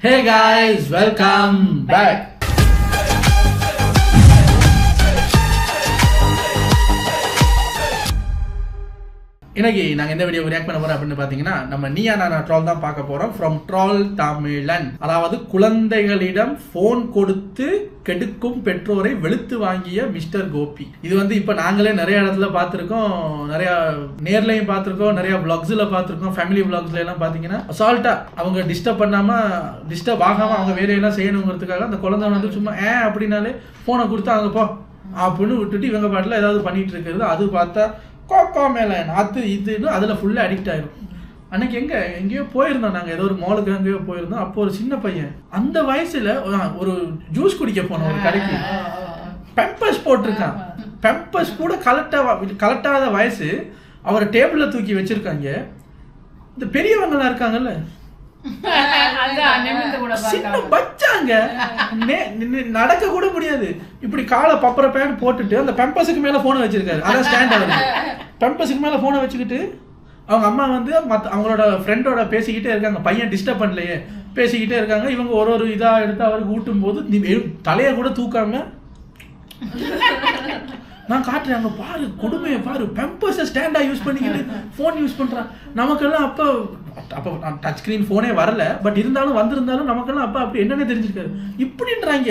Hey guys, welcome back. இன்னைக்கு நாங்க எந்த வீடியோ ரியாக்ட் பண்ண போறோம் அப்படின்னு பாத்தீங்கன்னா நம்ம நீயா நானா ட்ரால் தான் பார்க்க போறோம். ஃப்ரம் ட்ரால் தமிழன். அதாவது குழந்தைகளிடம் போன் கொடுத்து கெடுக்கும் பெற்றோரை வெளுத்து வாங்கிய மிஸ்டர் கோபி. இது வந்து இப்ப நாங்களே நிறைய இடத்துல பார்த்துருக்கோம். நிறைய நேர்லயும் பார்த்துருக்கோம். நிறைய vlogsல பார்த்துருக்கோம். ஃபேமிலி vlogsல எல்லாம் பாத்தீங்கன்னா அசால்ட்டா அவங்க டிஸ்டர்ப் பண்ணாம டிஸ்டர்ப் ஆகாம அவங்க வேலையெல்லாம் செய்யணுங்கிறதுக்காக அந்த குழந்தை வந்து சும்மா ஏ அப்படின்னாலே போனை கொடுத்து அங்க போ. அப்படின்னு விட்டுட்டு இவங்க பாட்டில் ஏதாவது பண்ணிட்டு இருக்கிறது. அது பார்த்தா கோகோ மேலன் அது இதுன்னு அதில் ஃபுல்லாக அடிக்ட் ஆயிரும். அன்னைக்கு எங்க எங்கேயோ போயிருந்தோம் நாங்கள் ஏதோ ஒரு மாலுக்கு எங்கேயோ போயிருந்தோம். அப்போ ஒரு சின்ன பையன். அந்த வயசுல ஒரு ஜூஸ் குடிக்க போனோம் ஒரு கடைக்கு. பெம்பஸ் போட்டிருக்கான். பெம்பஸ் கூட கலெக்டா கலெக்டாத வயசு அவரை டேபிளில் தூக்கி வச்சிருக்காங்க. இந்த பெரியவங்கலாம் இருக்காங்கல்ல. நடக்க கூட முடியாது. இப்படி காலை பப்பர பேன் போட்டுட்டு அந்த பெம்பஸுக்கு மேல போனை வச்சிருக்காரு. அதான் ஸ்டாண்ட் பெம்பஸுக்கு மேல போனை வச்சுக்கிட்டு அவங்க அம்மா வந்து மத்த அவங்களோட ஃப்ரெண்டோட பேசிக்கிட்டே இருக்காங்க. பையன் டிஸ்டர்ப் பண்ணலையே. பேசிக்கிட்டே இருக்காங்க. இவங்க ஒரு ஒரு இதா எடுத்து அவருக்கு ஊட்டும் போது தலையை கூட தூக்காம நான் காட்டுறேன் அங்க பாரு கொடுமையை பாரு. பெம்பர்ஸை ஸ்டாண்டா யூஸ் பண்ணிக்கிட்டு ஃபோன் யூஸ் பண்றான் நமக்கெல்லாம் அப்போ அப்போ டச் ஸ்கிரீன் ஃபோனே வரல. பட் இருந்தாலும் வந்திருந்தாலும் நமக்கெல்லாம் அப்போ அப்படி என்னென்ன தெரிஞ்சிருக்காரு இப்படின்றாங்க.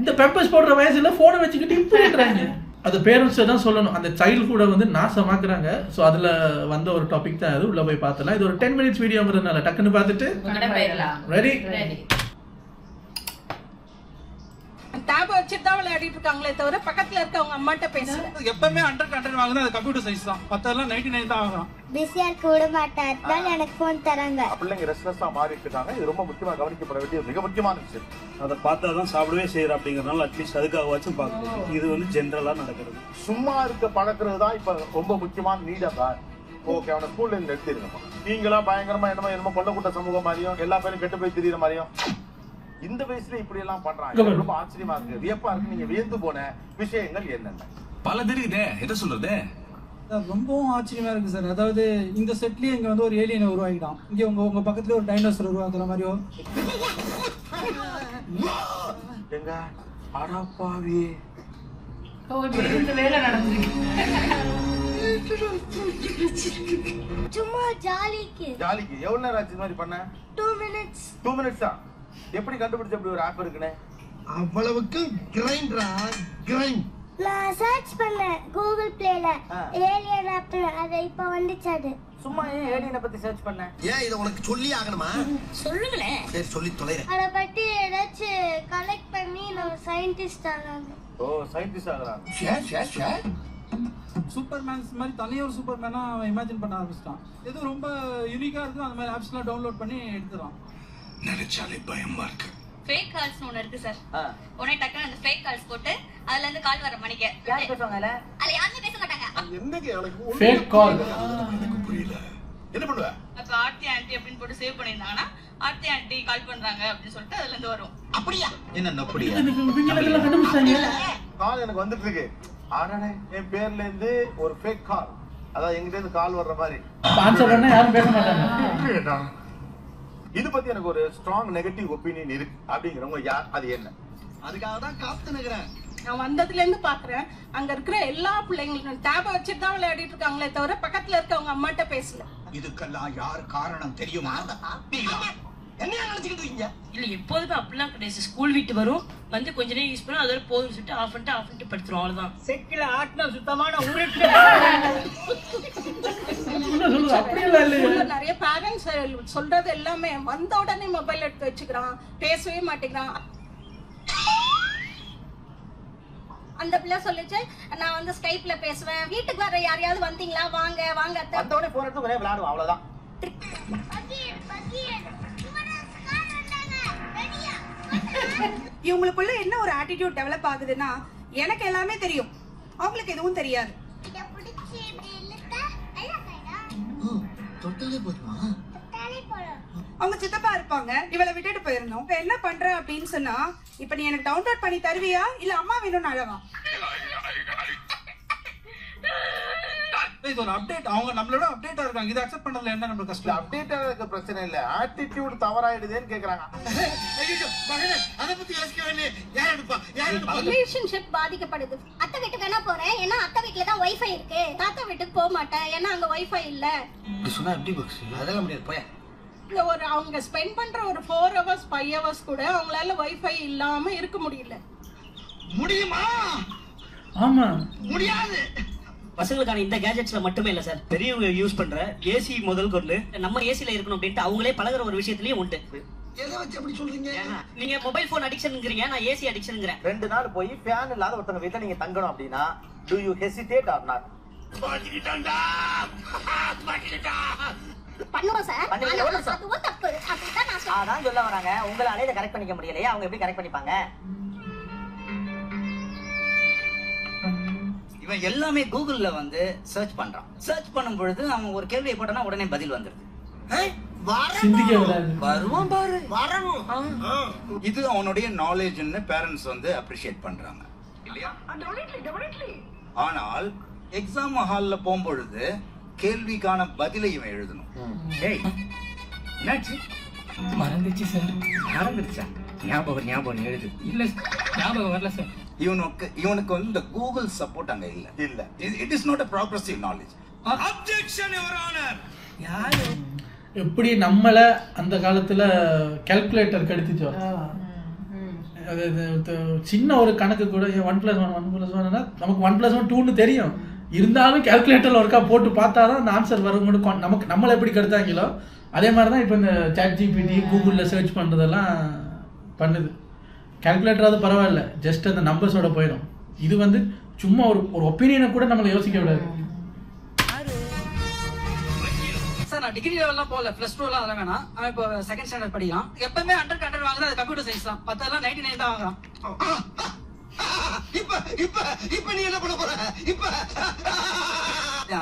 இந்த பெம்பர்ஸ் போடுற வயசுல ஃபோனை வச்சுக்கிட்டு இப்படின்றாங்க. அது பேரண்ட்ஸை தான் சொல்லணும். அந்த சைல்டு கூட வந்து நாசமாக்குறாங்க. ஸோ அதில் வந்த ஒரு டாபிக் தான் அது. உள்ள போய் பார்த்தலாம். இது ஒரு டென் மினிட்ஸ் வீடியோங்கிறதுனால டக்குன்னு பார்த்துட்டு. ரெடி. டேப் வச்சுட்டு தான் விளையாடிட்டு இருக்காங்களே தவிர பக்கத்துல இருக்க அவங்க அம்மாட்ட பேசல. எப்பவுமே அண்டர் கண்டென்ட் வாங்குறது அது கம்ப்யூட்டர் சயின்ஸ் தான். மத்ததெல்லாம் நைன்டி நைன் தான் ஆகும். பிஸியா இருக்க விட மாட்டேன் அதனால எனக்கு ஃபோன் தராங்க. பிள்ளைங்க ரெஸ்ட்லெஸ்ஸா மாறிட்டு இருக்காங்க. இது ரொம்ப முக்கியமா கவனிக்கப்பட வேண்டிய மிக முக்கியமான விஷயம். அதை பார்த்தா தான் சாப்பிடவே செய்யற அப்படிங்கறதுனால அட்லீஸ்ட் அதுக்காகவாச்சும் பார்க்கணும். இது வந்து ஜென்ரலா நடக்கிறது. சும்மா இருக்க பழக்கிறது தான் இப்ப ரொம்ப முக்கியமான நீடா தான் ஓகே அவனை ஸ்கூல்ல இருந்து எடுத்துருங்கம்மா. நீங்களா பயங்கரமா என்னமோ என்னமோ கொண்ட கூட்ட சமூகம் மாதிரியும் எல்லா பேரும் கெட்டு போய் திரியிற மாதிரியும். இந்த வயசுல இப்படி எல்லாம் பண்றாங்க ரொம்ப ஆச்சரியமா இருக்கு. வியப்பா இருக்கு. நீங்க வியந்து போன விஷயங்கள் என்னென்ன? பல தெரியுதே. எதை சொல்றது? ரொம்பவும் ஆச்சரியமா இருக்கு சார். அதாவது இந்த செட்லயே இங்க வந்து ஒரு ஏலியனை உருவாக்கிட்டான். இங்க உங்க உங்க பக்கத்துல ஒரு டைனோசர் உருவாக்குற மாதிரியோ? எங்க? அடப்பாவி. சும்மா ஜாலிக்கு. ஜாலிக்கு. எவ்வளவு நேரம் ஆச்சு இந்த மாதிரி பண்ண? டூ மினிட்ஸ் டூ மினிட்ஸ் தான் எப்படி கண்டுபிடிச்ச அப்படி ஒரு ஆப் இருக்குன்னு? அவ்வளவுக்கு கிரைண்டரா கிரைண்ட் நான் சர்ச் பண்ணேன் கூகுள் பிளேல. ஏலியன் ஆப் அது இப்ப வந்துச்சு அது. சும்மா ஏன் ஏலியனை பத்தி சர்ச் பண்ண? ஏன் இதை உனக்கு சொல்லி ஆகணுமா? சொல்லுங்களேன். சரி சொல்லி தொலைறேன். அதை பத்தி ஏதாச்சும் கலெக்ட் பண்ணி நம்ம சயின்டிஸ்ட் ஆனாங்க ஓ சயின்டிஸ்ட் ஆகுறாங்க share share share supermans மாதிரி தனியாக ஒரு சூப்பர் மேனா அவன் இமேஜின் பண்ண ஆரம்பிச்சிட்டான். எது ரொம்ப யூனிக்கா இருக்கும் அந்த மாதிரி ஆப்ஸ்லாம் டவுன்லோட் பண்ணி எடுத்துறான் நினைச்சாலே பயமா இருக்கு. ஃபேக் கால்ஸ்னு ஒன்று இருக்கு சார். உடனே டக்குனு அந்த ஃபேக் கால்ஸ் போட்டு அதுல இருந்து கால் வர மணிக்க. யார் பேசுவாங்கல்ல? அதுல யாருமே பேச மாட்டாங்க. என்னங்க எனக்கு ஃபேக் கால் எனக்கு புரியல. என்ன பண்ணுவ? அப்ப ஆர்த்தி ஆண்டி அப்படின்னு போட்டு சேவ் பண்ணியிருந்தாங்கன்னா ஆர்த்தி ஆண்டி கால் பண்றாங்க அப்படின்னு சொல்லிட்டு அதுல இருந்து வரும். அப்படியா? என்ன அப்படியா? கால் எனக்கு வந்துட்டு இருக்கு. ஆனானே என் பேர்ல இருந்து ஒரு ஃபேக் கால் அதாவது எங்கிட்ட இருந்து கால் வர்ற மாதிரி. ஆன்சர் பண்ணா யாரும் பேச மாட்டாங்க. இது பத்தி எனக்கு ஒரு ஸ்ட்ராங் நெகட்டிவ் ஒப்பீனியன் இருக்கு. அப்படிங்கிறவங்க யார்? அது என்ன? அதுக்காக தான் காத்து நிக்கிறேன் நான் வந்ததுல இருந்து பாக்குறேன் அங்க இருக்கிற எல்லா பிள்ளைங்களும் டேப் வச்சுட்டு தான் விளையாடிட்டு இருக்காங்களே தவிர பக்கத்துல இருக்க அவங்க அம்மாட்ட பேசல. இதுக்கெல்லாம் யார் காரணம் தெரியுமா? என்னையா நினைச்சுக்கிட்டு இருக்கீங்க? இல்ல எப்போதுமே அப்படிலாம் கிடையாது. ஸ்கூல் விட்டு வரும் வந்து கொஞ்ச நேரம் யூஸ் பண்ணா அதோட போதும் சொல்லிட்டு ஆஃப் பண்ணிட்டு ஆஃப் பண்ணிட்டு படுத்துரும் அவ்வளவுதான். செக்கில ஆட்டின சுத்தமான உருட்டு. என்ன நிறைய பேரண்ட்ஸ் சொல்றது எல்லாமே வந்த உடனே மொபைல் எடுத்து வச்சுக்கிறான். பேசவே மாட்டேங்கிறான். அந்த பிள்ளை சொல்லிச்சு நான் வந்து ஸ்கைப்ல பேசுவேன். வீட்டுக்கு வர யாரையாவது வந்தீங்களா? வாங்க வாங்க அத்தை. வந்த உடனே போன் எடுத்து ஒரே விளையாடுவோம் அவ்வளவுதான். இவங்களுக்குள்ள என்ன ஒரு ஆட்டிடியூட் டெவலப் ஆகுதுன்னா எனக்கு எல்லாமே தெரியும். அவங்களுக்கு எதுவும் தெரியாது. அவங்க சித்தப்பா இருப்பாங்க. இவளை விட்டுட்டு போயிருந்தோம் இப்ப என்ன பண்ற அப்படின்னு சொன்னா இப்ப நீ எனக்கு டவுன்லோட் பண்ணி தருவியா? இல்ல அம்மா வேணும்னு அழவா? இது ஒரு அப்டேட் அவங்க நம்மளோட அப்டேட்டா இருக்காங்க. இதை அக்செப்ட் பண்றதுல என்ன இல்ல கஷ்டம் அப்டேட்டா இருக்க பிரச்சனை இல்ல. ஆட்டிடியூட் தவறாயிடுதேன்னு கேக்குறாங்க. அதை பத்தி யோசிக்க வேண்டிய யார் எடுப்பா? யார் எடுப்பா? ரிலேஷன்ஷிப் பாதிக்கப்படுது. அத்தை வீட்டுக்கு வேணா போறேன். ஏன்னா அத்தை வீட்டுல தான் வைஃபை இருக்கு. தாத்தா வீட்டுக்கு போக மாட்டேன். ஏன்னா அங்க வைஃபை இல்ல. இப்படி சொன்னா எப்படி பாக்ஸ் அதெல்லாம் முடியாது. போய் இங்க ஒரு அவங்க ஸ்பெண்ட் பண்ற ஒரு ஃபோர் ஹவர்ஸ் ஃபைவ் ஹவர்ஸ் கூட அவங்களால வைஃபை இல்லாம இருக்க முடியல. முடியுமா? ஆமா. முடியாது. பசங்களுக்கான இந்த கேஜெட்ஸ்ல மட்டுமே இல்ல சார் பெரியவங்க யூஸ் பண்ற ஏசி முதல் கொண்டு நம்ம ஏசில இருக்கணும் அப்படின்ட்டு அவங்களே பழகுற ஒரு விஷயத்துலயும் உண்டு. எதை வச்சு அப்படி சொல்றீங்க? நீங்க மொபைல் போன் அடிக்ஷன்ங்கிறீங்க நான் ஏசி அடிக்ஷன்ங்கிறேன் ரெண்டு நாள் போய் ஃபேன் இல்லாத ஒருத்தங்க வீட்டுல நீங்க தங்கணும் அப்படின்னா do you hesitate or not பண்ணுவோம் சார்? அதுவும் தப்பு. அப்படிதான் நான் சொல்றேன். அதான் சொல்ல வராங்க. உங்களால இதை கரெக்ட் பண்ணிக்க முடியலையே. அவங்க எப்படி கரெக்ட் பண்ணிப்பாங்க? இவன் எல்லாமே கூகுள்ல வந்து சர்ச் பண்றான். சர்ச் பண்ணும் பொழுது அவன் ஒரு கேள்வியை போட்டானா உடனே பதில் விடாது வருவான் பாரு. வரணும். இது அவனுடைய நாலேஜ்னு பேரண்ட்ஸ் வந்து அப்ரிஷியேட் பண்றாங்க. இல்லையா? ஆனால் எக்ஸாம் ஹால்ல போகும்பொழுது கேள்விக்கான பதிலை இவன் எழுதணும். ஏய் என்னாச்சு? மறந்துச்சு சார். மறந்துருச்சா? ஞாபகம் ஞாபகம் எழுது. இல்ல ஞாபகம் வரல சார். இவனுக்கு இவனுக்கு வந்து இந்த கூகுள் சப்போர்ட் அங்க இல்ல. இல்ல. It is not a progressive knowledge objection your honour யாரு? எப்படி நம்மள அந்த காலத்துல கால்குலேட்டர் கெடுத்துச்சோ அது இது இது சின்ன ஒரு கணக்கு கூட one plus one one plus ஒன்னா நமக்கு ஒன் பிளஸ் ஒன் டூன்னு தெரியும். இருந்தாலும் கால்குலேட்டர்ல ஒருக்கா போட்டு பார்த்தா தான் அந்த ஆன்சர் வரும். நமக்கு நம்மளை எப்படி கெடுத்தாங்களோ அதே மாதிரி தான் இப்போ இந்த சாட் ஜிபிடி கூகுளில் சர்ச் பண்ணுறதெல்லாம் பண்ணுது. கால்குலேட்டராவது பரவாயில்ல ஜஸ்ட் அந்த நம்பர்ஸோட போயிடும். இது வந்து சும்மா ஒரு ஒரு ஒப்பீனியனை கூட நம்மளை யோசிக்க விடாது. சார் நான் டிகிரி லெவல்லாம் போகல பிளஸ் டூ எல்லாம் அதெல்லாம் வேணாம். அவன் இப்போ செகண்ட் ஸ்டாண்டர்ட் படிக்கிறான் எப்பவுமே ஹண்ட்ரட் ஹண்ட்ரட் வாங்குறது அது கம்ப்யூட்டர் சயின்ஸ் தான். பத்தெல்லாம் நைன்டி நைன் தான் வாங்குறான் இப்ப இப்ப இப்ப நீ என்ன பண்ண போற? இப்ப.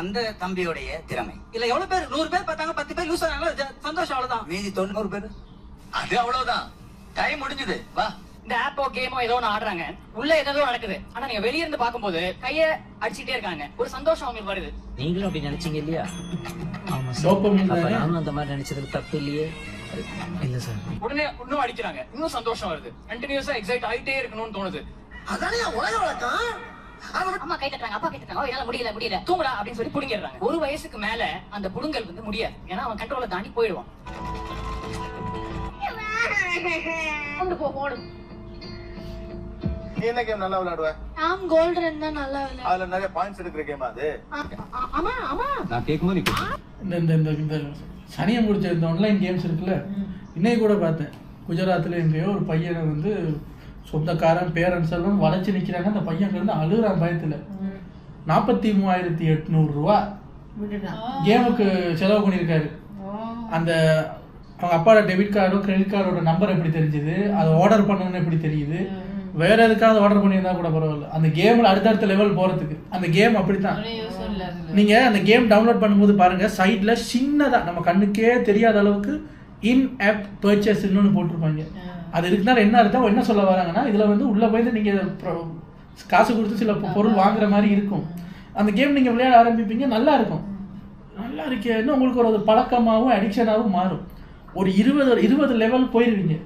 அந்த தம்பியோடைய திறமை. இல்ல எவ்வளவு பேர் நூறு பேர் பார்த்தாங்க பத்து பேர் யூஸ் ஆனாலும் சந்தோஷம் அவ்வளவுதான். மீதி தொண்ணூறு பேர். அது அவ்வளவுதான். டைம் முடிஞ்சது. வா. இந்த ஆப்போ கேமோ ஏதோ ஒன்று ஆடுறாங்க. உள்ள ஏதோ நடக்குது. ஆனா நீங்க வெளிய இருந்து பார்க்கும்போது கைய அடிச்சிட்டே இருக்காங்க. ஒரு சந்தோஷம் அவங்களுக்கு வருது. நீங்களும் அப்படி நினைச்சீங்க இல்லையா? ஆமா தானே? நானும் அந்த மாதிரி நினைச்சதுக்கு தப்பு இல்லையே? இல்ல சார் உடனே இன்னும் அடிக்கிறாங்க. இன்னும் சந்தோஷம் வருது. கண்டினியூஸா எக்ஸைட் ஆயிட்டே இருக்கணும்னு தோணுது. அதானே உலக வழக்கம்? அம்மா கை தட்டுறாங்க. அப்பா கை தட்டுறாங்க. "ஓ, என்னால முடியல முடியல. தூங்குடா அப்படின்னு சொல்லி புடுங்கிடுறாங்க. ஒரு வயசுக்கு மேல அந்த புடுங்கல் வந்து முடியாது. ஏன்னா அவன் கண்ட்ரோலை தாண்டி போயிடுவான். கொண்டு போ போடும் நீ என்ன கேம் நல்லா விளையாடுவ? ஆம் கோல்டன் தான் நல்லா விளையாடு அதுல நிறைய பாயிண்ட்ஸ் எடுக்கிற கேம் அது. ஆமா ஆமா. நான் கேட்கும்போது இந்த இந்த இந்த இந்த சனியை முடிச்ச இந்த ஆன்லைன் கேம்ஸ் இருக்குல்ல இன்னைக்கு கூட பார்த்தேன். குஜராத்தில் எங்கேயோ ஒரு பையனை வந்து சொந்தக்காரன் பேரண்ட்ஸ் எல்லாம் வளைச்சு நிற்கிறாங்க அந்த பையன் இருந்து அழுகுறான் பயத்தில். நாற்பத்தி மூவாயிரத்தி எட்நூறுரூவா கேமுக்கு செலவு பண்ணியிருக்காரு. அந்த அவங்க அப்பாவோட டெபிட் கார்டோ கிரெடிட் கார்டோட நம்பர் எப்படி தெரிஞ்சுது? அதை ஆர்டர் பண்ணணும்னு எப்படி தெரியுது? வேற எதுக்காவது ஆர்டர் பண்ணியிருந்தா கூட பரவாயில்ல. அந்த கேமில் அடுத்தடுத்த லெவல் போகிறதுக்கு அந்த கேம் அப்படித்தான். நீங்க அந்த கேம் டவுன்லோட் பண்ணும்போது பாருங்க சைட்ல சின்னதா நம்ம கண்ணுக்கே தெரியாத அளவுக்கு இன் ஆப் பர்ச்சேஸ் இன்னொன்று போட்டிருப்பாங்க. அது இருக்குனால என்ன அர்த்தம் என்ன சொல்ல வராங்கன்னா இதுல வந்து உள்ள போய் நீங்க pro- காசு கொடுத்து சில பொருள் வாங்குற மாதிரி இருக்கும். அந்த கேம் நீங்க விளையாட ஆரம்பிப்பீங்க நல்லா இருக்கும். நல்லா இருக்கேன்னு உங்களுக்கு ஒரு பழக்கமாகவும் அடிக்ஷனாகவும் மாறும். ஒரு இருபது இருபது லெவல் போயிருவீங்க.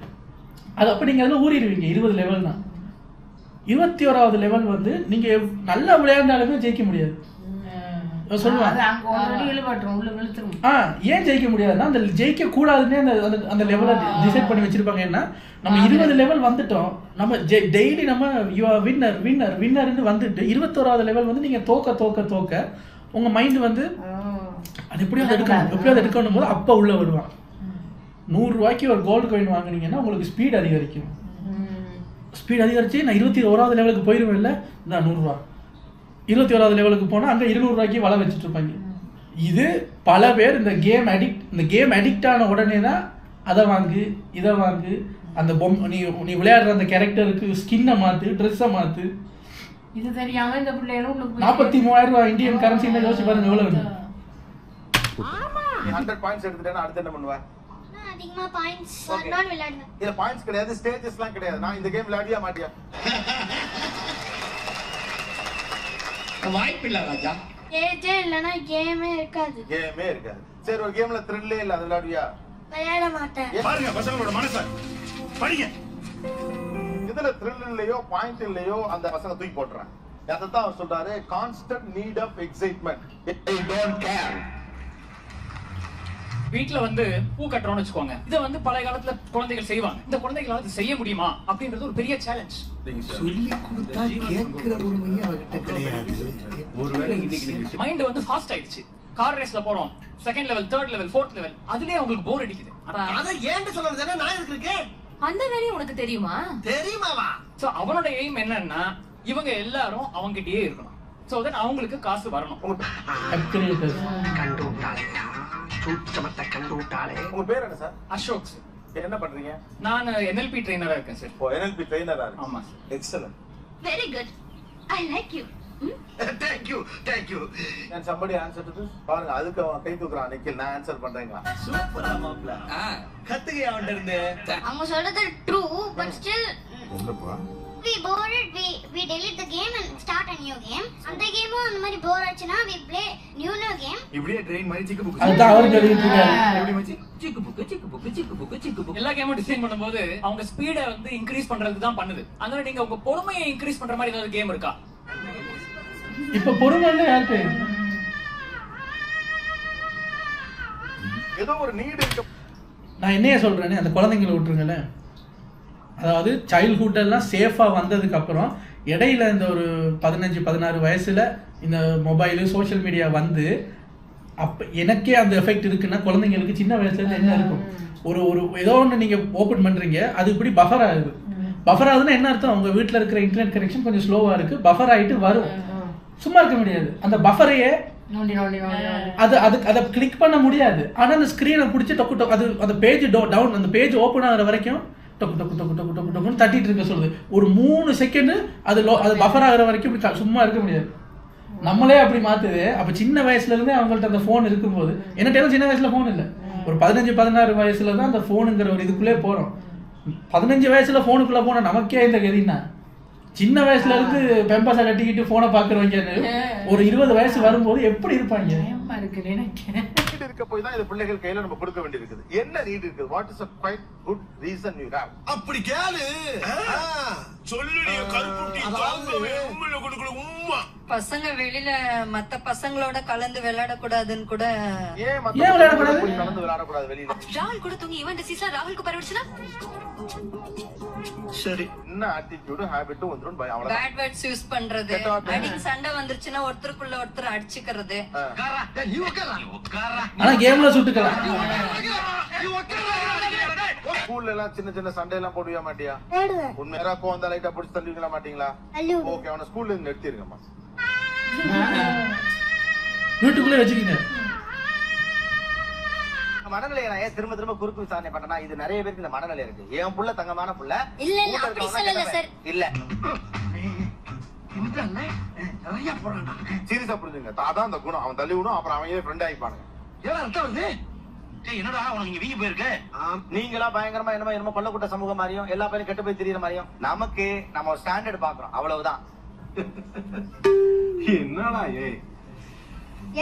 அது அப்போ நீங்கள் அதில் ஊறிடுவீங்க இருபது லெவல்னா இருபத்தி ஓராவது லெவல் வந்து நீங்க நல்லா விளையாண்டாலுமே ஜெயிக்க முடியாது. ஏன் ஜெயிக்க முடியாதுன்னா அந்த ஜெயிக்க கூடாதுன்னே அந்த அந்த- அந்த லெவலை டிசைட் பண்ணி வச்சிருப்பாங்க. என்ன நம்ம இருபது லெவல் வந்துட்டோம். நம்ம டெய்லி நம்ம யூ ஆர் வின்னர் வின்னர் வின்னர்னு வந்துட்டு இருபத்தோராவது லெவல் வந்து நீங்க தோக்க தோக்க தோக்க உங்க மைண்ட் வந்து அது எப்படியாவது எடுக்கணும் எப்படியாவது எடுக்கணும் போது அப்போ உள்ள வருவான். நூறு ரூபாய்க்கு ஒரு கோல்டு காயின் வாங்குனீங்கன்னா உங்களுக்கு ஸ்பீட் அதிகரிக்கும். ஸ்பீட் அதிகரிச்சு நான் இருபத்தி ஓராவது லெவலுக்கு போயிருவேன்ல இந்த நூறுரூவா. இருபத்தி ஓராவது லெவலுக்கு போனால் அங்கே இருநூறுவாய்க்கு வலை வச்சுட்டு இருப்பாங்க. இது பல பேர் இந்த கேம் அடிக்ட் இந்த கேம் அடிக்ட் ஆன உடனே தான் அதை வாங்கு இதை வாங்கு. அந்த பொம்மை நீ நீ விளையாடுற அந்த கேரக்டருக்கு ஸ்கின்னை மாற்று ட்ரெஸ்ஸை மாற்று இது தெரியாம இந்த பிள்ளைகளும் நாற்பத்தி மூவாயிரம் ரூபாய் இந்தியன் கரன்சின்னு யோசிச்சு பாருங்க எவ்வளோ நீ ஹண்ட்ரட் பாயிண்ட்ஸ் எடுத்துட்டேன்னா அடுத்து என்ன பண்ணுவ? நான் அதிகமா பாயிண்ட்ஸ். நான் விளையாடுவேன் இதுல பாயிண்ட்ஸ் கிடையாது ஸ்டேஜஸ்லாம் கிடையாது. நான் இந்த கேம் விளையாடியா மாட்டியா? வாய்ப்பு இல்ல ராஜா. ஏஜே இல்லைன்னா கேமே இருக்காது. கேமே இருக்காது. சரி ஒரு கேம்ல த்ரில்லே இல்ல அது விளையாடுவியா? விளையாட மாட்டேன். பாருங்க பசங்களோட மனச. படிங்க. இதுல த்ரில் இல்லையோ பாயிண்ட் இல்லையோ அந்த பசங்க தூக்கி போட்டுறாங்க அதான் அவர் சொல்றாரு constant need of excitement don't care வீட்ல வந்து பூ கட்டுறோம்னு வச்சுக்கோங்க. இதை வந்து பழைய காலத்துல குழந்தைகள் செய்வாங்க. இந்த குழந்தைகளால இது செய்ய முடியுமா? அப்படின்றது ஒரு பெரிய சேலஞ்ச் சொல்லி கொடுத்தா கேட்கிற உரிமையே அவர்கிட்ட கிடையாது. ஒருவேளை இன்னைக்கு மைண்ட் வந்து ஃபாஸ்ட் ஆயிடுச்சு. கார் ரேஸ்ல போறோம். Second level third level fourth level அதுலயே அவங்களுக்கு போர் அடிக்குது. அத ஏன்ட்டு சொல்றது தானே நான் எதுக்கு இருக்கேன் அந்த வேலையும் உனக்கு தெரியுமா? தெரியுமாவா சோ அவனோட எய்ம் என்னன்னா இவங்க எல்லாரும் அவங்ககிட்டயே இருக்கணும். சோ தட் அவங்களுக்கு காசு வரணும். சூட்சமத்தை கண்டு விட்டாளே உங்க பேர் என்ன சார்? அசோக் சார். என்ன பண்றீங்க? நான் என்எல்பி ட்ரெயினரா இருக்கேன் சார். ஓ என்எல்பி ட்ரெயினரா இருக்கு ஆமா excellent very good I like you thank you thank you நான் somebody answer to this? பாருங்க அதுக்கு அவன் கை தூக்குறான் நிக்கில் நான் ஆன்சர் பண்றேங்களா? சூப்பரா மாப்ள கத்துக்க அவன்கிட்ட இருந்து? அவங்க சொல்றது ட்ரூ பட் ஸ்டில் எங்கப்பா we bored we we delete the game and start a new game. அந்த கேமும் அந்த மாதிரி போர் ஆச்சுன்னா we play new new game. இப்படியே ட்ரெயின் மாதிரி சிக்கு புக்கு. அதுதான் அவர் சொல்லிட்டு இருக்காரு. எப்படி மச்சி? சிக்கு புக்கு சிக்கு புக்கு சிக்கு புக்கு சிக்கு புக்கு. எல்லா கேமும் டிசைன் பண்ணும்போது அவங்க ஸ்பீடை வந்து இன்க்ரீஸ் பண்றதுக்கு தான் பண்ணுது. அதனால நீங்க உங்க பொறுமையை இன்க்ரீஸ் பண்ற மாதிரி ஏதாவது கேம் இருக்கா? இப்ப பொறுமைன்னு யாருக்கு ஏதோ ஒரு நீட் இருக்கு. நான் என்னைய சொல்றேனே அந்த குழந்தைங்களை விட்டுருங்களேன். அதாவது சைல்ட்ஹுட் எல்லாம் சேஃபா வந்ததுக்கு அப்புறம் இடையில இந்த ஒரு பதினஞ்சு பதினாறு வயசுல இந்த மொபைலு சோஷியல் மீடியா வந்து அப்ப எனக்கே அந்த எஃபெக்ட் இருக்குன்னா குழந்தைங்களுக்கு சின்ன வயசுல என்ன இருக்கும்? ஒரு ஒரு ஏதோ ஒன்று நீங்க ஓபன் பண்றீங்க அது இப்படி பஃபர் ஆகுது. பஃபர் ஆகுதுன்னா என்ன அர்த்தம்? உங்க வீட்ல இருக்கிற இன்டர்நெட் கனெக்ஷன் கொஞ்சம் ஸ்லோவா இருக்கு பஃபர் ஆயிட்டு வரும். சும்மா இருக்க முடியாது. அந்த பஃபரையே அது அதுக்கு அதை கிளிக் பண்ண முடியாது. ஆனா அந்த ஸ்க்ரீனை பிடிச்சி டொக்கு டொக்கு அது அந்த பேஜ் டவுன் அந்த பேஜ் ஓப்பன் ஆகுற வரைக்கும் டொக்கு டொக்கு டொக்கு டொக்கு டொக்கு டொக்குன்னு தட்டிட்டு இருக்க சொல்லுது. ஒரு மூணு செகண்ட் அது லோ அது பஃபர் ஆகுற வரைக்கும் இப்படி சும்மா இருக்க முடியாது. நம்மளே அப்படி மாத்துது. அப்ப சின்ன வயசுல இருந்தே அவங்கள்ட்ட அந்த ஃபோன் இருக்கும்போது என்ன சின்ன வயசுல ஃபோன் இல்ல. ஒரு பதினஞ்சு பதினாறு வயசுல தான் அந்த ஃபோனுங்கிற ஒரு இதுக்குள்ளே போறோம். பதினஞ்சு வயசுல ஃபோனுக்குள்ள போன நமக்கே இந்த கதின்னா? சின்ன வயசுல இருந்து பெம்பஸை கட்டிக்கிட்டு போனை பாக்குறவங்க ஒரு இருபது வயசு வரும்போது எப்படி இருப்பாங்க? இருக்கு போய் தான் இது பிள்ளைகள் கையில நம்ம கொடுக்க வேண்டியிருக்குது. என்ன நீட் இருக்குது what is a quite good reason you have அப்படி கேளு. சொல்லுடைய கருப்புட்டி தாங்கவே உண்மையில கொடுக்கல உம்மா. பசங்க வெளியில மத்த பசங்களோட கலந்து விளையாட கூடாதுன்னு கூட ஏன் ஏன் மத்த விளையாடக்கூடாது? போய் கலந்து விளையாடக்கூடாது வெளியில? ராகுல் கூட தூங்கி இவன் டிசீஸ்ல ராகுலுக்கு பரவிடுச்சுன்னா சரி. என்ன ஆட்டிடியூடும் ஹேபிட்டும் வந்துடும் பயம் அவ்வளவுதான். பேட் வேர்ட்ஸ் யூஸ் பண்றது. கெட்ட வார்த்தை. அடிக்கு சண்டை வந்துருச்சுன்னா ஒருத்தருக்குள்ள ஒருத்தர் அடிச்சுக்கிறது. ஆனா கேம்ல சுட்டுக்கலாம். ஸ்கூல்ல எல்லாம் சின்ன சின்ன சண்டை எல்லாம் போடுவியா மாட்டியா? போடுவேன். உண்மையா கோவம் லைட்டா பிடிச்சி தள்ளுவீங்களா மாட்டீங்களா. ஓகே அவனை ஸ்கூல்ல இருந்து நிறுத்திருங்கம்மா. வீட்டுக்குள்ளே வச்சுக்கோங்க. மனநிலையை நான் ஏன் திரும்ப திரும்ப குறுக்கு விசாரணை பண்ணனா இது நிறைய பேருக்கு இந்த மனநிலை இருக்கு. என் புள்ள தங்கமான புள்ள இல்ல, இல்ல, அப்படி சொல்லல, சார். பையன். இல்ல. நிறைய போறான்டா சீரியஸா புரிஞ்சுங்க. அதான் அந்த குணம். அவன் தள்ளி விடும் அப்புறம் அவங்களே ஃப்ரெண்ட் ஆயிப்பானுங்க ஏன் அர்த்தம் வருது என்னடா உனக்கு இங்க வீங்கி போயிருக்கு? நீங்களா பயங்கரமா என்னமோ என்னமோ கொல்லக்கூட்ட சமூகம் மாதிரியும் எல்லா பேரும் கெட்டு போய் தெரியற மாதிரியும் நமக்கு நம்ம ஸ்டாண்டர்ட் பாக்குறோம் அவ்வளவுதான். என்னடா ஏய்?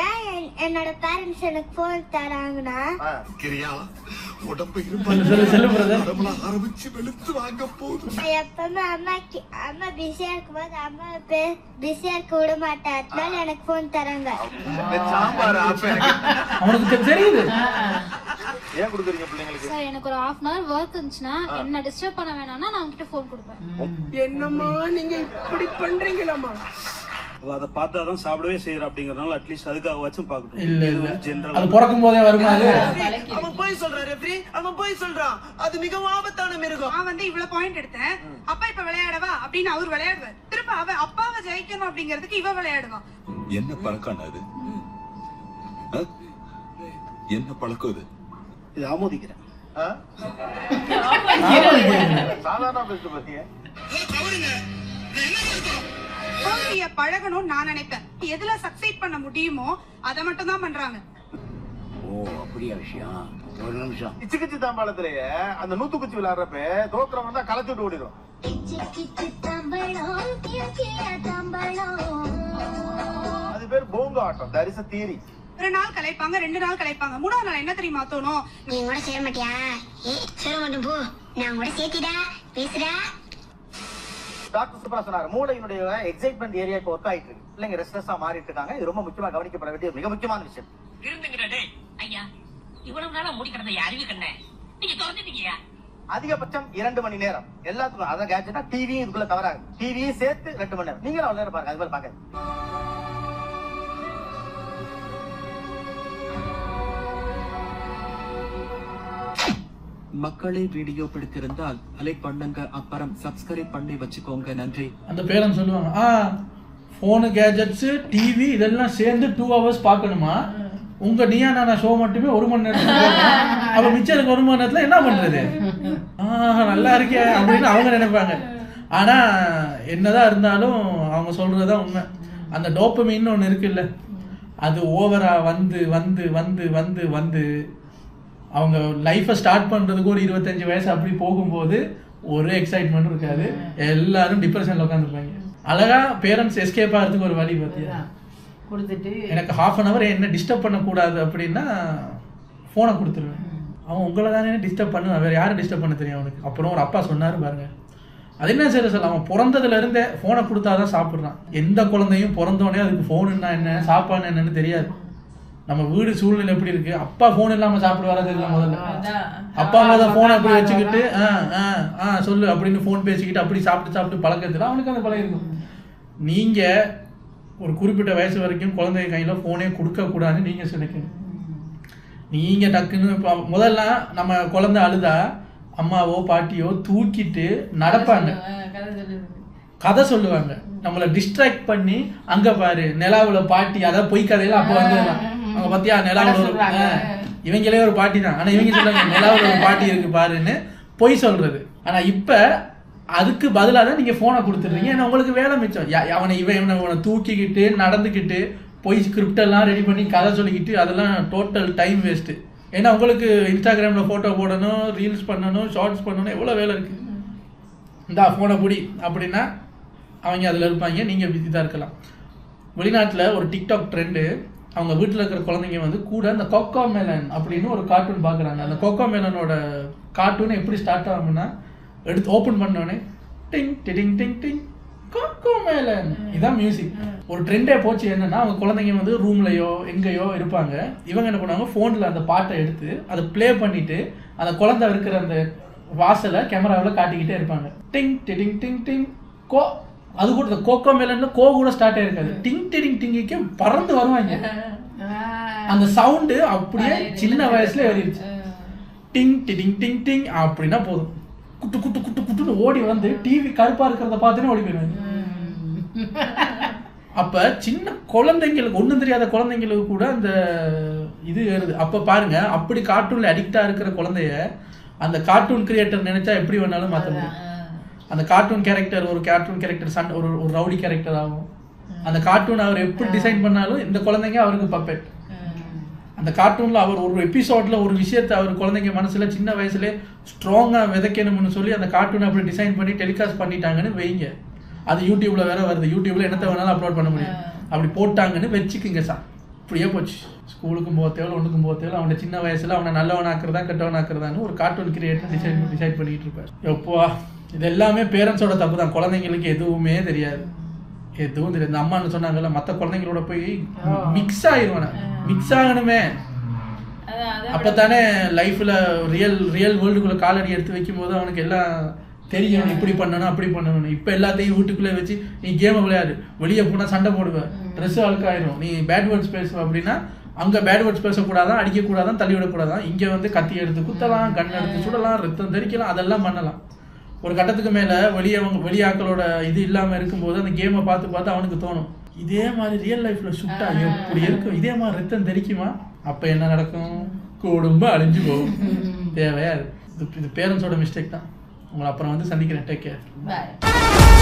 ஏன் என்- என்னோட பேரண்ட்ஸ் எனக்கு போன் தராங்கன்னா கிரியா உடம்பு. இருப்பாங்க ஆரம்பிச்சு வெளுத்து வாங்க போகுது. எப்பவுமே அம்மா பிஸியா இருக்கும்போது அம்மா பிஸியா இருக்க விட மாட்டேன் அதனால எனக்கு போன் தராங்க. அவனுக்கு தெ- தெரியுது. ஏன் கொடுக்குறீங்க பிள்ளைங்களுக்கு? சார் எனக்கு ஒரு ஹாஃப் அன் ஹவர் ஒர்க் இருந்துச்சுன்னா என்ன டிஸ்டர்ப் பண்ண வேணாம்னா நான் உங்ககிட்ட ஃபோன் கொடுப்பேன். என்னம்மா நீங்க இப்படி பண்றீங்களாமா அவ அதை பார்த்தா தான் சாப்பிடவே செய்யற அப்படிங்கறதுனால அட்லீஸ்ட் அதுக்காகவாச்சும் பார்க்கட்டும். இல்ல இல்ல. general அது பிறக்கும் போதே வருமா அது? அவன் போய் சொல்றான் ரெஃப்ரி அவன் போய் சொல்றான் அது மிகவும் ஆபத்தான மிருகம். நான் வந்து இவ்வளவு பாயிண்ட் எடுத்தேன். அப்பா இப்ப விளையாடவா? அப்படின்னு அவர் விளையாடுவார். திரும்ப அவ அப்பாவை ஜெயிக்கணும் அப்படிங்கிறதுக்கு இவ விளையாடுவான். என்ன பழக்கம் அது? என்ன பழக்கம் இது? இது ஆமோதிக்கிறேன்? சாதாரண பேசிட்டு பாத்தீங்க தோல்விய பழகணும்னு நான் நினைப்பேன். எதுல சக்சீட் பண்ண முடியுமோ அதை மட்டும் தான் பண்றாங்க. ஓ அப்படியா விஷயம். ஒரு நிமிஷம். கிச்சு தாம்பாளத்திலேயே அந்த நூத்து குச்சி விளையாடுறப்ப தோக்குறவன் தான் கலத்தி விட்டு ஓடிடும். அது பேர் போங்க ஆட்டம். இஸ் a தியரி ஒரு நாள் கலைப்பாங்க ரெண்டு நாள் கலைப்பாங்க. மூணாவது நாள் என்ன தெரியுமா தோணும்? நீ கூட சேர மாட்டியா? ஏ சேர மாட்டேன் போ. நான் கூட சேர்த்திடா பேசுடா. டாக்டர் சுப்ரா சொன்னார் மூளையினுடைய எக்ஸைட்மெண்ட் ஏரியா இப்போ ஒர்க் ஆயிட்டு இருக்கு. பிள்ளைங்க ரெஸ்ட்லெஸ்ஸா மாறிட்டு இருக்காங்க. இது ரொம்ப முக்கியமா கவனிக்கப்பட வேண்டிய மிக முக்கியமான விஷயம். இருந்துங்கிறடே ஐயா இவ்வளவு நாளா மூடி கிடந்த அறிவு கண்ணே நீங்க திறந்துட்டீங்க அதிகபட்சம் இரண்டு மணி நேரம். எல்லாத்துக்கும் அதான் கேட்சுனா டிவியும் இதுக்குள்ள கவர் ஆகுது. டிவியும் சேர்த்து ரெண்டு மணி நேரம். நீங்களும் அவ்வளவு நேரம் பாருங்க அது மாதிரி பாக்க மக்களே வீடியோ பிடித்திருந்தால் லைக் பண்ணுங்க அப்புறம் சப்ஸ்கிரைப் பண்ணி வச்சுக்கோங்க. நன்றி. அந்த பேரன் சொல்லுவாங்க ஆ ஃபோனு கேஜெட்ஸு டிவி இதெல்லாம் சேர்ந்து டூ ஹவர்ஸ் பார்க்கணுமா? உங்க நீயா நானா ஷோ மட்டுமே ஒரு மணி நேரம் அப்ப மிச்சம் இருக்க ஒரு மணி நேரத்துல என்ன பண்றது? ஆஹ் நல்லா இருக்கே அப்படின்னு அவங்க நினைப்பாங்க. ஆனா என்னதான் இருந்தாலும் அவங்க சொல்றதுதான் உண்மை. அந்த டோப்பமின்னு ஒன்று இருக்குல்ல அது ஓவரா வந்து வந்து வந்து வந்து வந்து அவங்க லைஃப்பை ஸ்டார்ட் பண்ணுறதுக்கு ஒரு இருபத்தஞ்சு வயசு அப்படி போகும்போது ஒரு எக்ஸைட்மெண்ட் இருக்காது. எல்லாரும் டிப்ரெஷனில் உட்காந்துருப்பாங்க அழகா பேரண்ட்ஸ் எஸ்கேப் ஆகிறதுக்கு ஒரு வழி பார்த்தியா கொடுத்துட்டு. எனக்கு ஹாஃப் அன் ஹவர் என்ன டிஸ்டர்ப் பண்ணக்கூடாது அப்படின்னா ஃபோனை கொடுத்துருவேன். அவன் உங்களை தானே டிஸ்டர்ப் பண்ணுவான். வேறு யாரும் டிஸ்டர்ப் பண்ண தெரியும் அவனுக்கு? அப்புறம் ஒரு அப்பா சொன்னார் பாருங்க. அது என்ன சரி சார் அவன் பிறந்ததுல இருந்தே ஃபோனை கொடுத்தாதான் சாப்பிட்றான். எந்த குழந்தையும் பிறந்தோடனே அதுக்கு ஃபோனுன்னா என்ன? சாப்பாடு என்னன்னு தெரியாது. நம்ம வீடு சூழ்நிலை எப்படி இருக்கு? அப்பா ஃபோன் இல்லாம சாப்பிடுவாரா தெரியல முதல்ல. அப்பா அம்மா தான் ஃபோன் அப்படி வச்சுக்கிட்டு ஆ ஆ ஆ சொல்லு அப்படின்னு ஃபோன் பேசிக்கிட்டு அப்படி சாப்பிட்டு சாப்பிட்டு பழக்கத்துல அவனுக்கு அந்த பழகம் இருக்கும் நீங்க ஒரு குறிப்பிட்ட வயசு வரைக்கும் குழந்தை கையில ஃபோனே கொடுக்க கூடாதுன்னு நீங்க நினைக்கணும் நீங்க டக்குன்னு இப்போ முதல்ல நம்ம குழந்தை அழுதா அம்மாவோ பாட்டியோ தூக்கிட்டு நடப்பாங்க. கதை சொல்லுவாங்க. நம்மள டிஸ்ட்ராக்ட் பண்ணி அங்க பாரு நிலாவுல பாட்டி அதான் பொய் கதையில அப்போ வந்து அவங்க பாத்தியா? நிலாவுல ஒரு இவங்களே ஒரு பாட்டி தான். ஆனா இவங்க சொல்றாங்க நிலாவுல ஒரு பாட்டி இருக்கு பாருன்னு பொய் சொல்றது. ஆனா இப்ப அதுக்கு பதிலாக தான் நீங்க போனை கொடுத்துடுறீங்க. ஏன்னா உங்களுக்கு வேலை மிச்சம். அவனை இவன் இவனை இவனை தூக்கிக்கிட்டு நடந்துக்கிட்டு போய் ஸ்கிரிப்ட் எல்லாம் ரெடி பண்ணி கதை சொல்லிக்கிட்டு அதெல்லாம் டோட்டல் டைம் வேஸ்ட் ஏன்னா உங்களுக்கு இன்ஸ்டாகிராம்ல போட்டோ போடணும் ரீல்ஸ் பண்ணணும் ஷார்ட்ஸ் பண்ணணும் எவ்வளவு வேலை இருக்கு. இந்தா ஃபோனை பிடி. அப்படின்னா அவங்க அதில் இருப்பாங்க. நீங்கள் இதாக இருக்கலாம். வெளிநாட்டில் ஒரு டிக்டாக் ட்ரெண்டு அவங்க வீட்டில் இருக்கிற குழந்தைங்க வந்து கூட அந்த கொக்கோ மேலன் அப்படின்னு ஒரு கார்ட்டூன் பார்க்குறாங்க. அந்த கொக்கோ மேலனோட கார்ட்டூன் எப்படி ஸ்டார்ட் ஆகும்னா எடுத்து ஓப்பன் பண்ணோடனே டிங் டிடிங் டிங் டிங் கொக்கோ மேலன் இதான் மியூசிக் ஒரு ட்ரெண்டே போச்சு என்னன்னா அவங்க குழந்தைங்க வந்து ரூம்லயோ எங்கேயோ இருப்பாங்க. இவங்க என்ன பண்ணுவாங்க ஃபோனில் அந்த பாட்டை எடுத்து அதை ப்ளே பண்ணிட்டு அந்த குழந்தை இருக்கிற அந்த வாசலை கேமராவில் காட்டிக்கிட்டே இருப்பாங்க. டிங் டிடிங் டிங் டிங் கோ அது கூட இந்த கோகோ மேலன்ல கோ கூட ஸ்டார்ட் ஆயிருக்காது. டிங் டிடிங் டிங்கிக்கு பறந்து வருவாங்க அந்த சவுண்டு அப்படியே சின்ன வயசுல ஏறிடுச்சு. டிங் டிடிங் டிங் டிங் அப்படின்னா போதும். குட்டு குட்டு குட்டு குட்டுன்னு ஓடி வந்து டிவி கருப்பா இருக்கிறத பார்த்துன்னு ஓடி போயிடுவாங்க. அப்ப சின்ன குழந்தைங்களுக்கு ஒண்ணும் தெரியாத குழந்தைங்களுக்கு கூட அந்த இது ஏறுது. அப்ப பாருங்க அப்படி கார்ட்டூன்ல அடிக்டா இருக்கிற குழந்தைய அந்த கார்ட்டூன் கிரியேட்டர் நினைச்சா எப்படி வேணாலும் மாத்த முடியும். அந்த கார்ட்டூன் கேரக்டர் ஒரு கார்ட்டூன் கேரக்டர் சன் ஒரு ஒரு ரவுடி கேரக்டர் ஆகும். அந்த கார்ட்டூன் அவர் எப்படி டிசைன் பண்ணாலும் இந்த குழந்தைங்க அவருக்கு பப்பெட் அந்த கார்ட்டூன்ல அவர் ஒரு எபிசோட்ல ஒரு விஷயத்தை அவர் குழந்தைங்க மனசுல சின்ன வயசுல ஸ்ட்ராங்கா விதைக்கணும்னு சொல்லி அந்த கார்ட்டூன் அப்படி டிசைன் பண்ணி டெலிகாஸ்ட் பண்ணிட்டாங்கன்னு வைங்க. அது யூடியூப்ல வேற வருது. யூடியூப்ல என்னத்த வேணாலும் அப்லோட் பண்ண முடியும். அப்படி போட்டாங்கன்னு வச்சுக்குங்க சார். இப்படியே போச்சு. ஸ்கூலுக்கும் போக தேவை ஒன்றுக்கும் போக தேவை அவனை சின்ன வயசுல அவனை நல்லவனாக்குறதா கெட்டவனாக்குறதான்னு ஒரு கார்ட்டூன் கிரியேட்டர் டிசைன் டிசைட் பண்ணிட்டு இருப்பார். எப்போ இது எல்லாமே பேரண்ட்ஸோட தப்பு தான் குழந்தைங்களுக்கு எதுவுமே தெரியாது. எதுவும் தெரியாது. இந்த அம்மான்னு சொன்னாங்கல்ல மற்ற குழந்தைங்களோட போய் மிக்ஸ் ஆயிடுவானே மிக்ஸ் ஆகணுமே. அப்பதானே லைஃப்ல ரியல் ரியல் வேர்ல்டுக்குள்ள காலடி எடுத்து வைக்கும்போது அவனுக்கு எல்லாம் தெரியும் இப்படி பண்ணணும் அப்படி பண்ணணும். இப்ப எல்லாத்தையும் வீட்டுக்குள்ளே வச்சு நீ கேம் விளையாடு. வெளியே போனா சண்டை போடுவ. ட்ரெஸ் அழுக்காயிரும். நீ பேட் வேர்ட்ஸ் பேசுவ அப்படின்னா அங்க பேட் வேர்ட்ஸ் பேசக்கூடாதான் அடிக்கக்கூடாதான் தள்ளி விடக்கூடாதான் இங்க வந்து கத்தி எடுத்து குத்தலாம் கண் எடுத்து சுடலாம் ரத்தம் தெரிக்கலாம் அதெல்லாம் பண்ணலாம். ஒரு கட்டத்துக்கு மேல வெளியே வெளியாக்களோட இது இல்லாம இருக்கும்போது அந்த கேமை பார்த்து பார்த்து அவனுக்கு தோணும். இதே மாதிரி ரியல் லைஃப்ல சுட்டா எப்படி இருக்கும்? இதே மாதிரி ரத்தம் தெரிக்குமா அப்ப என்ன நடக்கும்? குடும்பம் அழிஞ்சு போகும். தேவையா? இது இது பேரண்ட்ஸோட மிஸ்டேக் தான். உங்களை அப்புறம் வந்து சந்திக்கிறேன். Take care bye